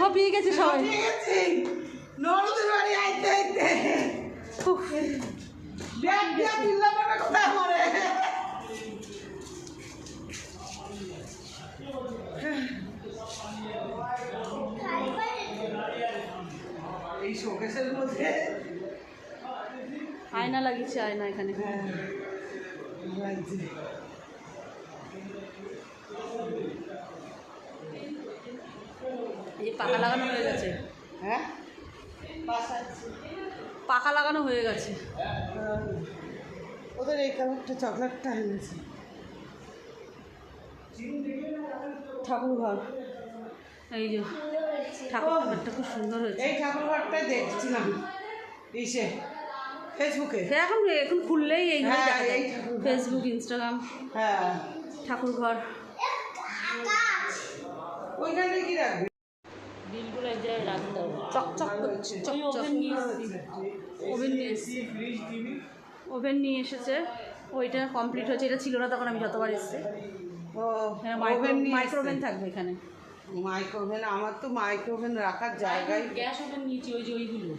হপিয়ে গেছে সবাই। আছে বাড়ি আইতে আইতে। ব্যাগ দিয়া নেবে কোথায় মরে এই শোকেশের মধ্যে আয়না লাগিয়েছে আয়না এখানে। হ্যাঁ লাগছে এই যে পাকা লাগানো হয়ে গেছে। হ্যাঁ? পাকা লাগানো হয়ে গেছে। ওদের এই কালারটা চকলেটটা এনেছে ঠাকুর ঘর এই যে ঠাকুর ঘরটা খুব সুন্দর হয়েছে। এই ঠাকুর ঘরটাই দেখছিলাম। ইসে ফেসবুকে সে এখন এখন খুললেই এই হ্যাঁ। ফেসবুক ইনস্টাগ্রাম হ্যাঁ ঠাকুর ঘর। ওইখানে কি রাখবে? বিলগুলো এক জায়গায় রাখতে হবে। চকচক করছে ওভেন নিয়ে এসেছি। ওভেন নিয়ে এসেছে। ওইটা কমপ্লিট হয়েছে। এটা ছিল না তখন আমি যতবার এসেছি। ও হ্যাঁ ওভেন নিয়ে মাইক্রোওভেন থাকবে এখানে। মাইক্রোওভেন আমার তো মাইক্রোওভেন রাখার জায়গায় গ্যাস ওভেন নিয়েছি ওই যে ওইগুলো।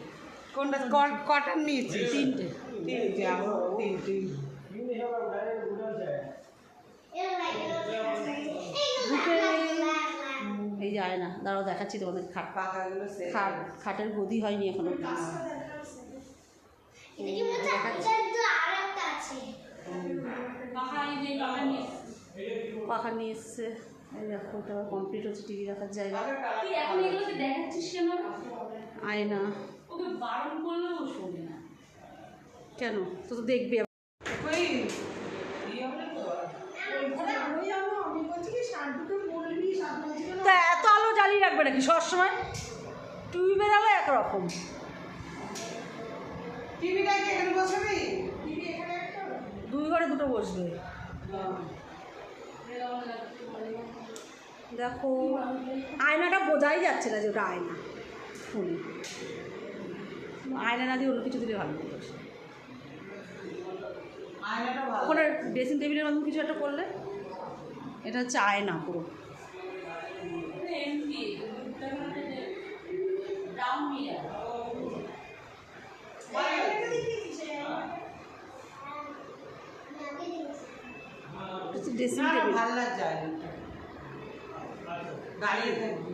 কোনটা? কটার নিয়েছি তিনটে। তিনটে আমার তিনটে। এই না। আয়না দাঁড়াও দেখাচ্ছি তোমাদের খাট। খাট খাটের গদি হয়নি এখনও। পাখা পাখা নিয়ে এসছে। এই দেখো এটা কমপ্লিট হচ্ছে টিভি রাখার জায়গা। তুই এখন এগুলোকে দেখাচ্ছিস কেন? আয়না। কেন? তো তো দেখবি আবার। ওই ইয়ে হবে তো? ওইখানে আরোই আলো, আমি বলছি কি শার্টুকে পরবি, শার্ট বলছি কেন? তা এত আলো জ্বালিয়ে রাখবে নাকি সবসময় টিভিটা কি এখানে বসাবি? দুই ঘরে দুটো বসবে। দেখো আয়নাটা বোঝাই যাচ্ছে না যে ওটা আয়না। ফোনে আয়না না দিয়ে অন্য কিছু দিলে ভালো হতো। ভালো। ওখানে ড্রেসিং টেবিলের মতন কিছু একটা করলে এটা হচ্ছে আয়না পুরো। ড্রেসিং টেবিল ভালো লাগছে দাঁড়িয়ে থাকবি।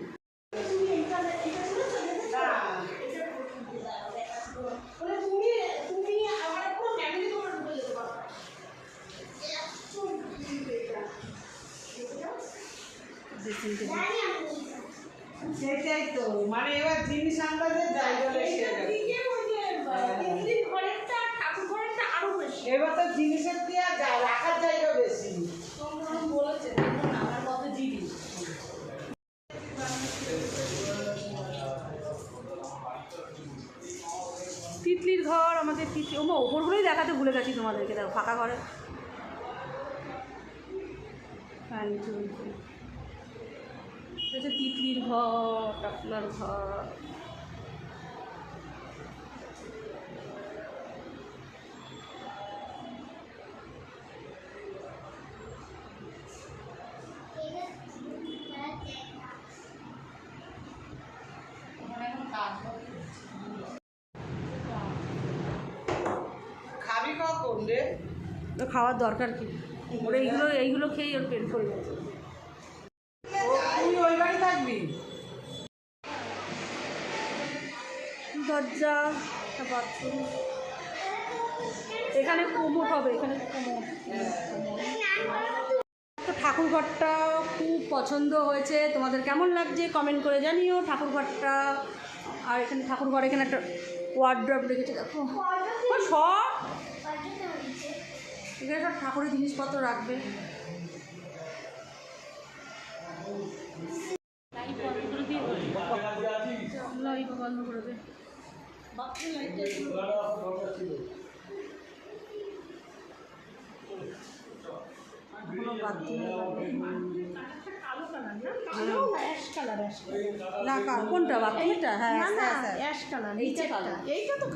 সেটাই তো মানে এবার জিনিস আনতে জায়গা বেশি হয়ে। এবার তো জিনিসের দিয়ে আর আমাদের ওপর ওপরগুলোই দেখাতে ভুলে গেছি তোমাদেরকে, দেখো, ফাঁকা ঘরে। ফ্যান তিতলির ঘর টাকলার ঘর খাবি কখন রে তো খাওয়ার দরকার কি? ওর এইগুলো এইগুলো খেয়েই ওর পেট ভরে গেছে। ও তুই ওই বাড়ি থাকবি? দরজা বাথরুম এখানে কোমোট হবে এখানে তো ঠাকুরঘরটা খুব পছন্দ হয়েছে। তোমাদের কেমন লাগছে কমেন্ট করে জানিও ঠাকুরঘরটা। আর এখানে ঠাকুরঘর এখানে একটা ওয়ার্ড্রপ রেখেছে দেখো। সব এখানে সব ঠাকুরের জিনিসপত্র রাখবে। লাইট বন্ধ করে দে কোনটা? বাথরুমটা হ্যাঁ হ্যাঁ, হ্যাঁ। অ্যাশ কালার এইটা কালো। এইটা তো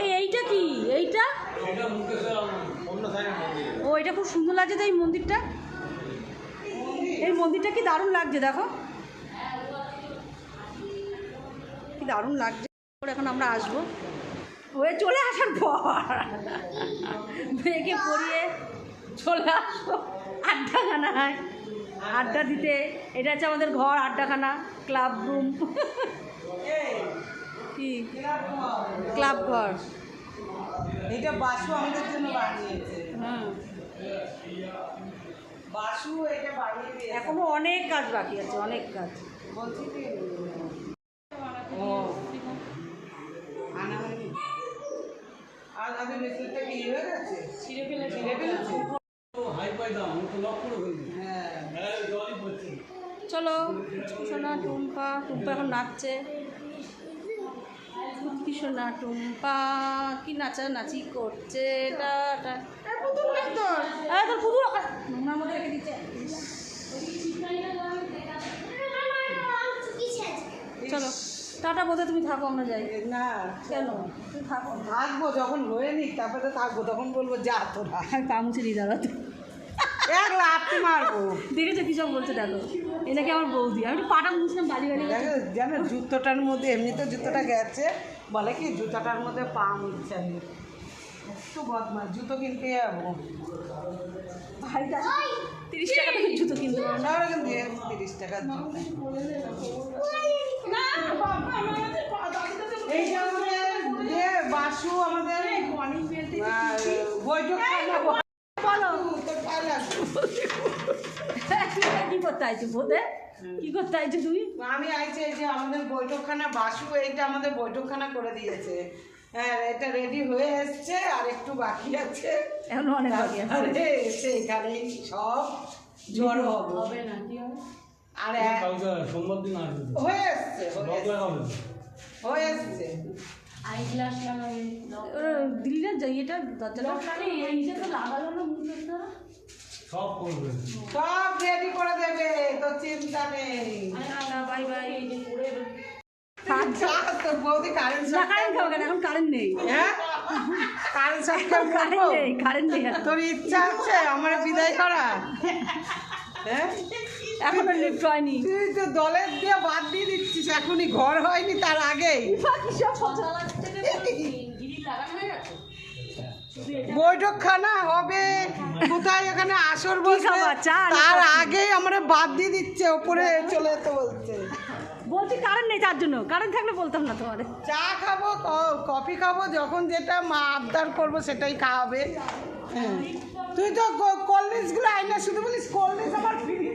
এই, এইটা কি? এইটা? ও, এটা খুব সুন্দর লাগছে তাই মন্দিরটা। এই মন্দিরটা কি দারুণ লাগছে, দেখো। দারুণ লাগছে। এখন আমরা আসব। হয়ে চলে আসার পর। মেয়েকে পড়িয়ে চলে আসব। আড্ডাখানায়। আড্ডা দিতে। এটা হচ্ছে আমাদের ঘর আড্ডাখানা ক্লাব রুম। কি? ক্লাব ঘর। এইটা বাসু আমাদের জন্য বানিয়েছে। হুম বাসু এটা বানিয়ে এখনও অনেক কাজ বাকি আছে অনেক কাজ। বলছি ও আনা হয়নি আর আগে মেসেজটা কি হয়ে গেছে ছিঁড়ে ফেলেছে ছিঁড়ে ফেলেছে হাই পাই দাম তো লক করে ফেলছি হ্যাঁ জলই পড়ছে চলো সোনা টুম্পা টুম্পা এখন নাচছে। কি সোনা টুম্পা কি নাচা নাচি করছে এটা এটা পুতুল তোর হ্যাঁ তোর পুতুল নোংরার মধ্যে রেখে দিচ্ছে। চলো। টাটা বোধে তুমি থাকো আমরা যাই। না। কেন? তুমি থাকো থাকব যখন হয়ে নিক তারপরে থাকব তখন বলব যা তোরা। পা মুছে দিই দাদা তো। এক লাফতে মারবো। দেখেছ কি সব বলছে দেখো। এ নাকি আমার বৌদি। আমি একটু পাটা মুছলাম বালি বালি দেখো জানো জুতোটার মধ্যে এমনিতে জুতোটা গেছে বলে কি জুতোটার মধ্যে পা মুছছে আমি। একটু বদমাস জুতো কিনতে যাব। ভাই তিরিশ টাকা জুতো কিনতে পারো কিন্তু এই তিরিশ টাকার বাসু আমাদের। কি করতে আইছো বোধে কি করতে আইছো তুমি? আমি আইছি এই যে আমাদের বৈঠকখানা বাসু এইটা আমাদের বৈঠকখানা করে দিয়েছে। হ্যাঁ এটা রেডি হয়ে এসছে আর একটু বাকি আছে। এখনও অনেক বাকি আছে। এসে এখানেই সব জড়ো হবে হবে। না কি হবে? আর সোমবার দিন আসবে। হয়ে হয়ে। হয়ে দিলি না যাই এটা সব করবে। সব রেডি করে দেবে তো চিন্তা নেই। বাই বাই বৌদি কারেন্ট না কারেন্ট খাব। কেন? এখন কারেন্ট নেই। হ্যাঁ? কারেন্ট কারেন্ট নেই কারেন্ট নেই তোর ইচ্ছা আছে আমার বিদায় করা এখনও লিফট হয়নি তুই তো দলের দিয়ে বাদ দিয়ে দিচ্ছিস এখনই ঘর হয়নি তার আগেই। বৈঠকখানা হবে। কোথায় এখানে আসর না তার? আগেই আমরা বাদ দিয়ে দিচ্ছে ওপরে চলে যেতে বলছে। বলছি কারেন্ট নেই তার জন্য। কারেন্ট থাকলে বলতাম না তোমার। চা খাব ক- কফি খাব যখন যেটা মা আবদার করব সেটাই খাওয়াবে। হ্যাঁ। তুই তো কোল্ড ড্রিঙ্কসগুলো আইনা শুধু বলিস কোল্ড ড্রিঙ্কস আমার ফ্রি